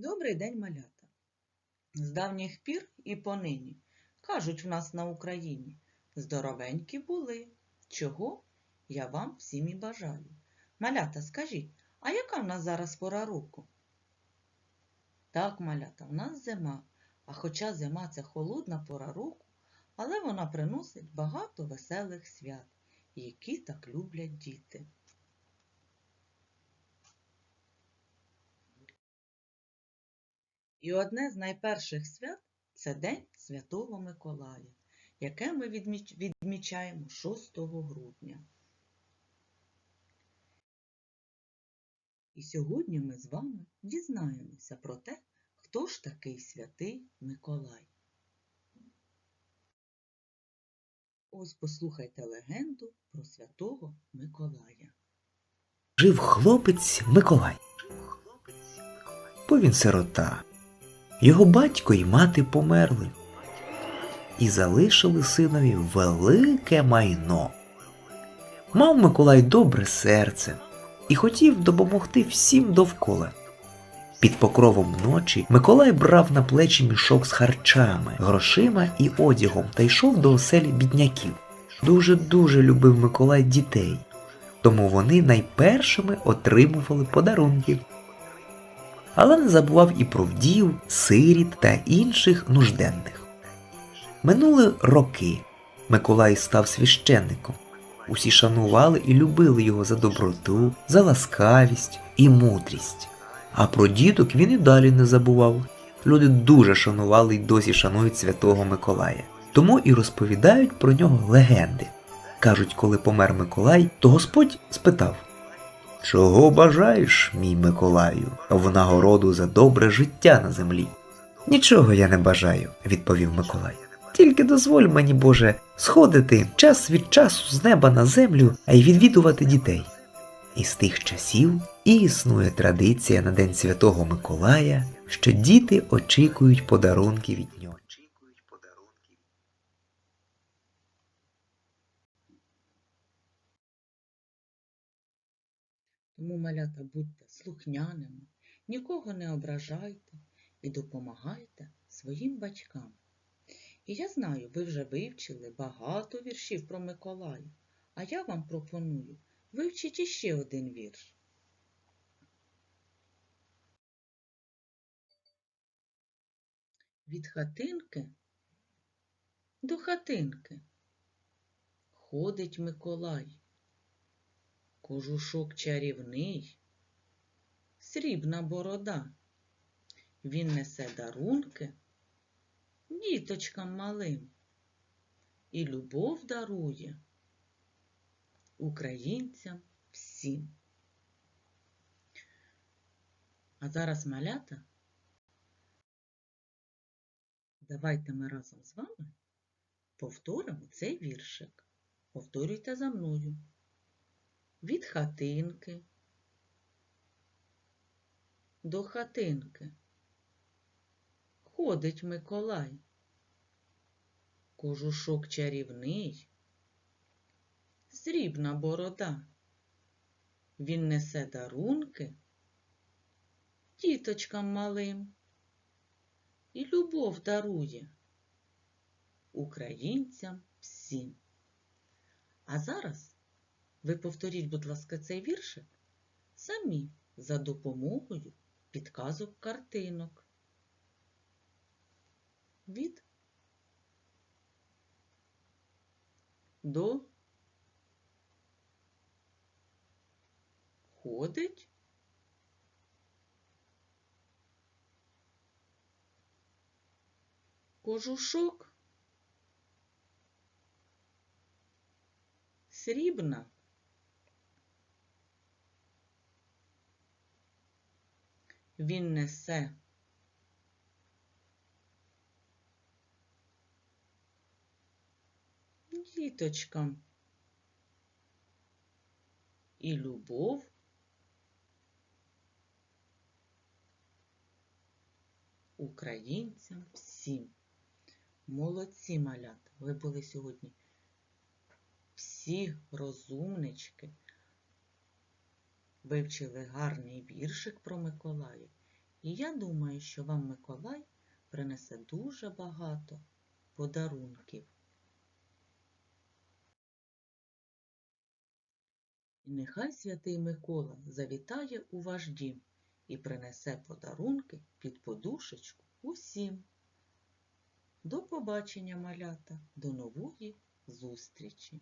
Добрий день, малята! З давніх пір і понині кажуть в нас на Україні здоровенькі були. Чого я вам всім і бажаю. Малята, скажіть, а яка в нас зараз пора року? Так, малята, в нас зима, а хоча зима це холодна пора року, але вона приносить багато веселих свят, які так люблять діти. І одне з найперших свят це День Святого Миколая, яке ми відмічаємо 6 грудня. І сьогодні ми з вами дізнаємося про те, хто ж такий святий Миколай. Ось послухайте легенду про святого Миколая. Жив хлопець Миколай. Бо він сирота. Його батько і мати померли. І залишили синові велике майно. Мав Миколай добре серце і хотів допомогти всім довкола. Під покровом ночі Миколай брав на плечі мішок з харчами, грошима і одягом та йшов до оселі бідняків. Дуже-дуже любив Миколай дітей тому вони найпершими отримували подарунки. Але не забував і про вдів, сиріт та інших нужденних. Минули роки. Миколай став священником. Усі шанували і любили його за доброту, за ласкавість і мудрість. А про діток він і далі не забував. Люди дуже шанували й досі шанують святого Миколая. Тому і розповідають про нього легенди. Кажуть, коли помер Миколай, то Господь спитав Чого бажаєш, мій Миколаю, в нагороду за добре життя на землі? Нічого я не бажаю, відповів Миколай. Тільки дозволь мені, Боже, сходити час від часу з неба на землю, а й відвідувати дітей. І з тих часів і існує традиція на День Святого Миколая, що діти очікують подарунки від нього. Тому, малята, будьте слухняними, нікого не ображайте і допомагайте своїм батькам. І я знаю, ви вже вивчили багато віршів про Миколая, а я вам пропоную вивчити іще один вірш. Від хатинки до хатинки ходить Миколай. Кожушок чарівний, срібна борода. Він несе дарунки діточкам малим і любов дарує українцям всім. А зараз малята. Давайте ми разом з вами повторимо цей віршик. Повторюйте за мною від хатинки до хатинки. Ходить Миколай, кожушок чарівний, срібна борода. Він несе дарунки діточкам малим і любов дарує українцям всім. А зараз ви повторіть, будь ласка, цей віршик самі за допомогою підказок картинок. Від до ходить кожушок срібна він несе. Діточкам. І любов. Українцям всім. Молодці малята, ви були сьогодні всі розумнички, вивчили гарний віршик про Миколая І я думаю, що вам Миколай принесе дуже багато подарунків. І нехай святий Микола завітає у ваш дім і принесе подарунки під подушечку усім. До побачення, малята, до нової зустрічі!